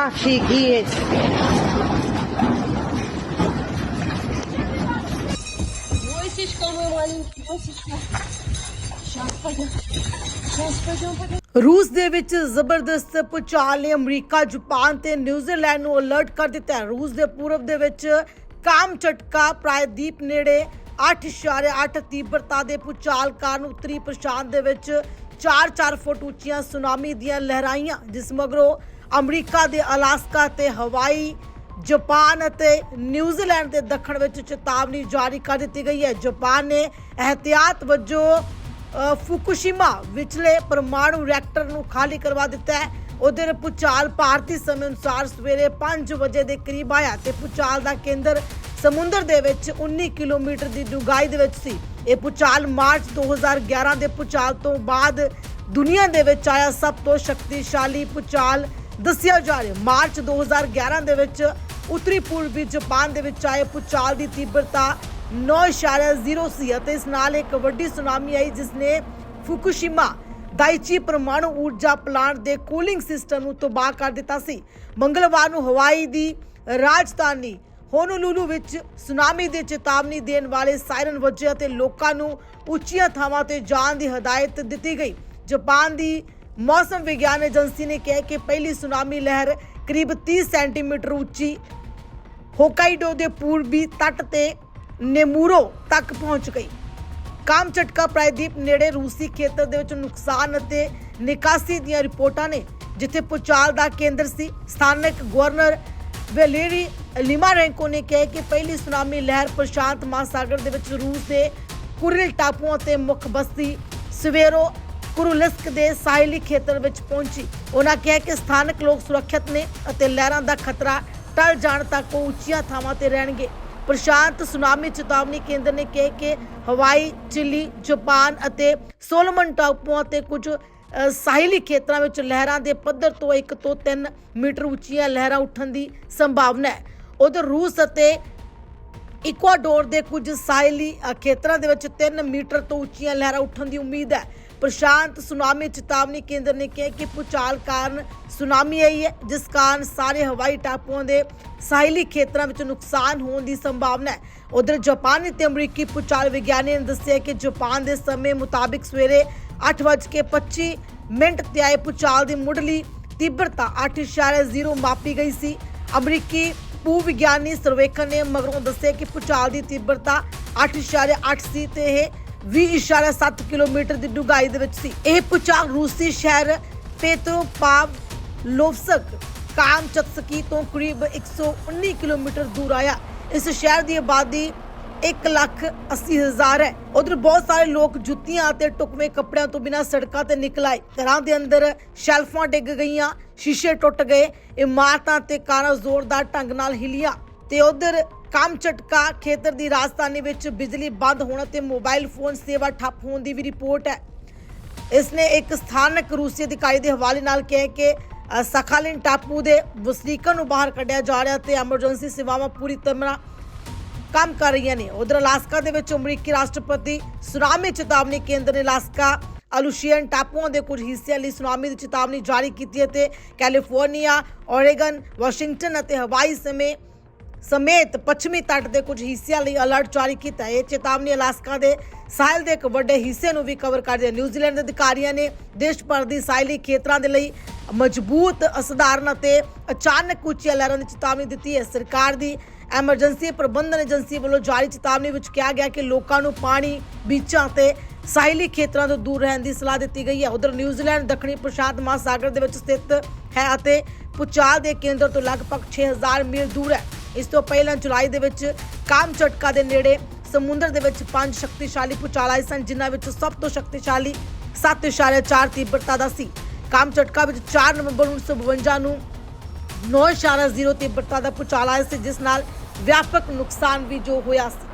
αφηγίες. ਰੂਸ ਦੇ ਵਿੱਚ ਜ਼ਬਰਦਸਤ ਪੁਚਾਲ ਨੇ ਅਮਰੀਕਾ, ਜਾਪਾਨ ਤੇ ਨਿਊਜ਼ੀਲੈਂਡ ਨੂੰ ਅਲਰਟ ਕਰ ਦਿੱਤਾ ਹੈ। ਰੂਸ ਦੇ ਪੂਰਬ ਦੇ ਵਿੱਚ ਕਾਮ ਚਟਕਾ ਪ੍ਰਾਇਦੀਪ ਨੇੜੇ 8.8 ਤੀਬਰਤਾ ਦੇ ਪੁਚਾਲ ਕਾਰਨ ਉੱਤਰੀ ਪ੍ਰਸ਼ਾਂਤ ਦੇ ਵਿੱਚ 4-4 ਫੁੱਟ ਉੱਚੀਆਂ ਸੁਨਾਮੀ ਦੀਆਂ ਲਹਿਰਾਈਆਂ ਜਿਸ ਮਗਰੋਂ ਅਮਰੀਕਾ ਦੇ ਅਲਾਸਕਾ ਤੇ ਹਵਾਈ ਜਾਪਾਨ ਅਤੇ ਨਿਊਜ਼ੀਲੈਂਡ ਦੇ ਦੱਖਣ ਵਿੱਚ ਚੇਤਾਵਨੀ ਜਾਰੀ ਕਰ ਦਿੱਤੀ ਗਈ ਹੈ। ਜਾਪਾਨ ਨੇ ਅਹਤਿਆਤ ਵਜੋਂ ਅ, ਫੁਕੂਸ਼ੀਮਾ ਵਿਚਲੇ ਪਰਮਾਣੂ ਰਿਐਕਟਰ ਨੂੰ ਖਾਲੀ ਕਰਵਾ ਦਿੱਤਾ ਹੈ। ਉਧਰ ਪੁਚਾਲ ਭਾਰਤੀ ਸਮੇਂ ਅਨੁਸਾਰ ਸਵੇਰੇ 5 ਵਜੇ ਦੇ ਕਰੀਬ ਆਇਆ ਤੇ ਪੁਚਾਲ ਦਾ ਕੇਂਦਰ ਸਮੁੰਦਰ ਦੇ ਵਿੱਚ 19 ਕਿਲੋਮੀਟਰ ਦੀ ਡੂੰਘਾਈ ਦੇ ਵਿੱਚ ਸੀ। ਇਹ ਪੁਚਾਲ ਮਾਰਚ 2011 ਦੇ ਪੁਚਾਲ ਤੋਂ ਬਾਅਦ ਦੁਨੀਆ ਦੇ ਵਿੱਚ ਆਇਆ ਸਭ ਤੋਂ ਸ਼ਕਤੀਸ਼ਾਲੀ ਪੁਚਾਲ ਦੱਸਿਆ ਜਾ ਰਿਹਾ ਮਾਰਚ 2011 ਦੇ ਵਿੱਚ ਉੱਤਰੀ ਪੂਰਬੀ ਜਾਪਾਨ ਦੇ ਵਿੱਚ ਆਏ ਪੁਚਾਲ ਦੀ ਤੀਬਰਤਾ 9.0 ਸੀ ਅਤੇ ਇਸ ਨਾਲ ਇੱਕ ਵੱਡੀ ਸੁਨਾਮੀ ਆਈ ਜਿਸ ਨੇ ਫੁਕੂਸ਼ੀਮਾ ਦਾਈਚੀ ਪਰਮਾਣੂ ਊਰਜਾ ਪਲਾਂਟ ਦੇ ਕੂਲਿੰਗ ਸਿਸਟਮ ਨੂੰ ਤਬਾਹ ਕਰ ਦਿੱਤਾ ਸੀ। ਮੰਗਲਵਾਰ ਨੂੰ ਹਵਾਈ ਦੀ ਰਾਜਧਾਨੀ ਹੋਨੋਲੂਲੂ ਵਿੱਚ ਸੁਨਾਮੀ ਦੀ ਚੇਤਾਵਨੀ ਦੇਣ ਵਾਲੇ ਸਾਇਰਨ ਵੱਜੇ ਅਤੇ ਲੋਕਾਂ ਨੂੰ ਉੱਚੀਆਂ ਥਾਵਾਂ ਤੇ ਜਾਣ ਦੀ ਹਦਾਇਤ ਦਿੱਤੀ ਗਈ। ਜਾਪਾਨ ਦੀ ਮੌਸਮ ਵਿਗਿਆਨ ਏਜੰਸੀ ਨੇ ਕਿਹਾ ਕਿ ਪਹਿਲੀ ਸੁਨਾਮੀ ਲਹਿਰ ਕਰੀਬ 30 ਸੈਂਟੀਮੀਟਰ ਉੱਚੀ ਹੋਕਾਈਡੋ ਦੇ ਪੂਰਬੀ ਤੱਟ ਤੇ ਨੇਮੂਰੋ ਤੱਕ ਪਹੁੰਚ ਗਈ। ਕਾਮ ਝਟਕਾ ਪ੍ਰਾਇਦੀਪ ਨੇੜੇ ਰੂਸੀ ਖੇਤਰ ਦੇ ਵਿੱਚ ਨੁਕਸਾਨ ਅਤੇ ਨਿਕਾਸੀ ਦੀਆਂ ਰਿਪੋਰਟਾਂ ਨੇ, ਜਿੱਥੇ ਪੁਚਾਲ ਦਾ ਕੇਂਦਰ ਸੀ। ਸਥਾਨਕ ਗਵਰਨਰ ਵੈਲੇਰੀ ਲਿਮਾਰੈਂਕੋ ਨੇ ਕਿਹਾ ਕਿ ਪਹਿਲੀ ਸੁਨਾਮੀ ਲਹਿਰ ਪ੍ਰਸ਼ਾਂਤ ਮਹਾਸਾਗਰ ਦੇ ਵਿੱਚ ਰੂਸ ਦੇ ਕੁਰਿਲ ਟਾਪੂਆਂ ਤੇ ਮੁੱਖ ਬਸਤੀ ਸਵੇਰੋ ਕੁਰੁਲਸਕ ਦੇ ਸਾਹਿਲੀ ਖੇਤਰ ਵਿੱਚ ਪਹੁੰਚੀ। ਉਹਨਾਂ ਕਿਹਾ ਕਿ ਸਥਾਨਕ ਲੋਕ ਸੁਰੱਖਿਅਤ ਨੇ ਅਤੇ ਲਹਿਰਾਂ ਦਾ ਖਤਰਾ ਟਲ ਜਾਣ ਤੱਕ ਉਹ ਉੱਚੀਆਂ ਥਾਵਾਂ ਤੇ ਰਹਿਣਗੇ। ਪ੍ਰਸ਼ਾਂਤ ਸੁਨਾਮੀ ਚੇਤਾਵਨੀ ਕੇਂਦਰ ਨੇ ਕਿਹਾ ਕਿ ਹਵਾਈ, ਚਿਲੀ, ਜਾਪਾਨ ਅਤੇ ਸੋਲਮਨ ਟਾਪੂਆਂ ਤੇ ਕੁਝ ਸਾਹਿਲੀ ਖੇਤਰਾਂ ਵਿੱਚ ਲਹਿਰਾਂ ਦੇ ਪੱਧਰ ਤੋਂ 1 ਤੋਂ 3 ਮੀਟਰ ਉੱਚੀਆਂ ਲਹਿਰਾਂ ਉੱਠਣ ਦੀ ਸੰਭਾਵਨਾ ਹੈ। ਉਧਰ ਰੂਸ ਅਤੇ ਇਕਵਾਡੋਰ ਦੇ ਕੁਝ ਸਾਹਿਲੀ ਖੇਤਰਾਂ ਦੇ ਵਿੱਚ 3 ਮੀਟਰ ਤੋਂ ਉੱਚੀਆਂ ਲਹਿਰਾਂ ਉੱਠਣ ਦੀ ਉਮੀਦ ਹੈ। ਪ੍ਰਸ਼ਾਂਤ ਸੁਨਾਮੀ ਚੇਤਾਵਨੀ ਕੇਂਦਰ ਨੇ ਕਿਹਾ ਕਿ ਭੂਚਾਲ ਕਾਰਨ ਸੁਨਾਮੀ ਆਈ ਹੈ, ਜਿਸ ਕਾਰਨ ਸਾਰੇ ਹਵਾਈ ਟਾਪੂਆਂ ਦੇ ਸਾਹਿਲੀ ਖੇਤਰਾਂ ਵਿੱਚ ਨੁਕਸਾਨ ਹੋਣ ਦੀ ਸੰਭਾਵਨਾ ਹੈ। ਉਧਰ ਜਾਪਾਨ ਤੇ ਅਮਰੀਕੀ ਭੂਚਾਲ ਵਿਗਿਆਨੀ ਨੇ ਦੱਸਿਆ ਕਿ ਜਾਪਾਨ ਦੇ ਸਮੇਂ ਮੁਤਾਬਿਕ ਸਵੇਰੇ 8:25 ਮਿੰਟ ਤੇ ਆਏ ਭੂਚਾਲ ਦੀ ਮੁੱਢਲੀ ਤੀਬਰਤਾ 8.0 ਮਾਪੀ ਗਈ ਸੀ। ਅਮਰੀਕੀ ਭੂ ਵਿਗਿਆਨੀ ਸਰਵੇਖਣ ਨੇ ਮਗਰੋਂ ਦੱਸਿਆ ਕਿ ਭੂਚਾਲ ਦੀ ਤੀਬਰਤਾ 8.8 ਸੀ ਤੇ ਇਹ 20.7 ਕਿਲੋਮੀਟਰ ਦੀ ਡੂੰਘਾਈ ਦੇ ਵਿੱਚ ਸੀ। ਇਹ ਭੂਚਾਲ ਰੂਸੀ ਸ਼ਹਿਰ ਪੇਤਰੋਪਾਵ ਲੋਵਸਕ ਕਾਮਚਤਸਕੀ ਤੋਂ ਕਰੀਬ 119 ਕਿਲੋਮੀਟਰ ਦੂਰ ਆਇਆ। ਇਸ ਸ਼ਹਿਰ ਦੀ ਆਬਾਦੀ 1 ਲੱਖ 80 ਹਜ਼ਾਰ ਹੈ। ਉਧਰ ਬਹੁਤ ਸਾਰੇ ਲੋਕ ਜੁੱਤੀਆਂ ਅਤੇ ਟੁਕਵੇਂ ਕੱਪੜਿਆਂ ਤੋਂ ਬਿਨਾਂ ਸੜਕਾਂ ਤੇ ਨਿਕਲ ਆਏ। ਘਰਾਂ ਦੇ ਅੰਦਰ ਸ਼ੈਲਫਾਂ ਡਿੱਗ ਗਈਆਂ ਸ਼ੀਸ਼ੇ ਟੁੱਟ ਗਏ ਇਮਾਰਤਾਂ ਤੇ ਕਾਰਾਂ ਜ਼ੋਰਦਾਰ ਢੰਗ ਨਾਲ ਹਿਲੀਆਂ ਤੇ ਉਧਰ ਕੰਮ ਝਟਕਾ ਖੇਤਰ ਦੀ ਰਾਜਧਾਨੀ ਵਿੱਚ ਬਿਜਲੀ ਬੰਦ ਹੋਣ ਤੇ ਮੋਬਾਈਲ ਫੋਨ ਸੇਵਾ ਠੱਪ ਹੋਣ ਦੀ ਵੀ ਰਿਪੋਰਟ ਹੈ। ਇਸ ਨੇ ਇੱਕ ਸਥਾਨਕ ਰੂਸੀ ਅਧਿਕਾਰੀ ਦੇ ਹਵਾਲੇ ਨਾਲ ਕਿਹਾ ਕਿ ਅ, ਸਖਾਲਿਨ ਟਾਪੂ ਦੇ ਵਸਨੀਕਾਂ ਨੂੰ ਬਾਹਰ ਕੱਢਿਆ ਜਾ ਰਿਹਾ ਤੇ ਐਮਰਜੈਂਸੀ ਸੇਵਾਵਾਂ ਪੂਰੀ ਤਰ੍ਹਾਂ ਕੰਮ ਕਰ ਰਹੀਆਂ ਨੇ। ਉਧਰ ਅਲਾਸਕਾ ਦੇ ਵਿੱਚ ਅਮਰੀਕੀ ਰਾਸ਼ਟਰਪਤੀ ਸੁਨਾਮੀ ਚੇਤਾਵਨੀ ਕੇਂਦਰ ਨੇ ਅਲਾਸਕਾ ਅਲੂਸ਼ੀਅਨ ਟਾਪੂਆਂ ਦੇ ਕੁਝ ਹਿੱਸਿਆਂ ਲਈ ਸੁਨਾਮੀ ਦੀ ਚੇਤਾਵਨੀ ਜਾਰੀ ਕੀਤੀ ਹੈ ਤੇ ਕੈਲੀਫੋਰਨੀਆ, ਓਰੇਗਨ, ਵਾਸ਼ਿੰਗਟਨ ਅਤੇ ਹਵਾਈ ਸਮੇਤ ਸਮੇਤ ਪੱਛਮੀ ਤੱਟ ਦੇ ਕੁਝ ਹਿੱਸਿਆਂ ਲਈ ਅਲਰਟ ਜਾਰੀ ਕੀਤਾ ਹੈ। ਇਹ ਚੇਤਾਵਨੀ ਅਲਾਸਕਾ ਦੇ ਸਾਇਲ ਦੇ ਇੱਕ ਵੱਡੇ ਹਿੱਸੇ ਨੂੰ ਵੀ ਕਵਰ ਕਰਦੀ ਹੈ। ਨਿਊਜ਼ੀਲੈਂਡ ਦੇ ਅਧਿਕਾਰੀਆਂ ਨੇ ਦੇਸ਼ ਭਰ ਦੀ ਸਾਇਲੀ ਖੇਤਰਾਂ ਦੇ ਲਈ ਮਜ਼ਬੂਤ ਅਸਧਾਰਨ ਅਤੇ ਅਚਾਨਕ ਉੱਚੀਆਂ ਲਹਿਰਾਂ ਦੀ ਚੇਤਾਵਨੀ ਦਿੱਤੀ ਹੈ। ਸਰਕਾਰ ਦੀ ਐਮਰਜੈਂਸੀ ਪ੍ਰਬੰਧਨ ਏਜੰਸੀ ਵੱਲੋਂ ਜਾਰੀ ਚੇਤਾਵਨੀ ਵਿੱਚ ਕਿਹਾ ਗਿਆ ਕਿ ਲੋਕਾਂ ਨੂੰ ਪਾਣੀ ਬੀਚਾਂ ਤੇ ਸਾਹਿਲੀ ਖੇਤਰਾਂ ਤੋਂ ਦੂਰ ਰਹਿਣ ਦੀ ਸਲਾਹ ਦਿੱਤੀ ਗਈ ਹੈ। ਉਧਰ ਨਿਊਜ਼ੀਲੈਂਡ, ਦੱਖਣੀ ਪ੍ਰਸ਼ਾਂਤ ਮਹਾਸਾਗਰ ਦੇ ਵਿੱਚ ਸਥਿਤ ਹੈ ਅਤੇ ਪੁਚਾਲ ਦੇ ਕੇਂਦਰ ਤੋਂ ਲਗਭਗ 6000 ਮੀਲ ਦੂਰ ਹੈ। ਇਸ ਤੋਂ ਪਹਿਲਾਂ ਜੁਲਾਈ ਦੇ ਵਿੱਚ ਕਾਮ ਝਟਕਾ ਦੇ ਨੇੜੇ ਸਮੁੰਦਰ ਦੇ ਵਿੱਚ ਪੰਜ ਸ਼ਕਤੀਸ਼ਾਲੀ ਪੁਚਾਲ ਆਏ ਸਨ, ਜਿਨ੍ਹਾਂ ਵਿੱਚ ਸਭ ਤੋਂ ਸ਼ਕਤੀਸ਼ਾਲੀ 7.4 ਤੀਬਰਤਾ ਦਾ ਸੀ। ਕਾਮ ਝਟਕਾ ਵਿੱਚ 4 ਨਵੰਬਰ 1952 ਨੂੰ 9.0 ਤੀਬਰਤਾ ਦਾ ਪੁਚਾਲ ਆਇਆ ਸੀ, ਜਿਸ ਨਾਲ ਵਿਆਪਕ ਨੁਕਸਾਨ ਵੀ ਜੋ ਹੋਇਆ ਸੀ।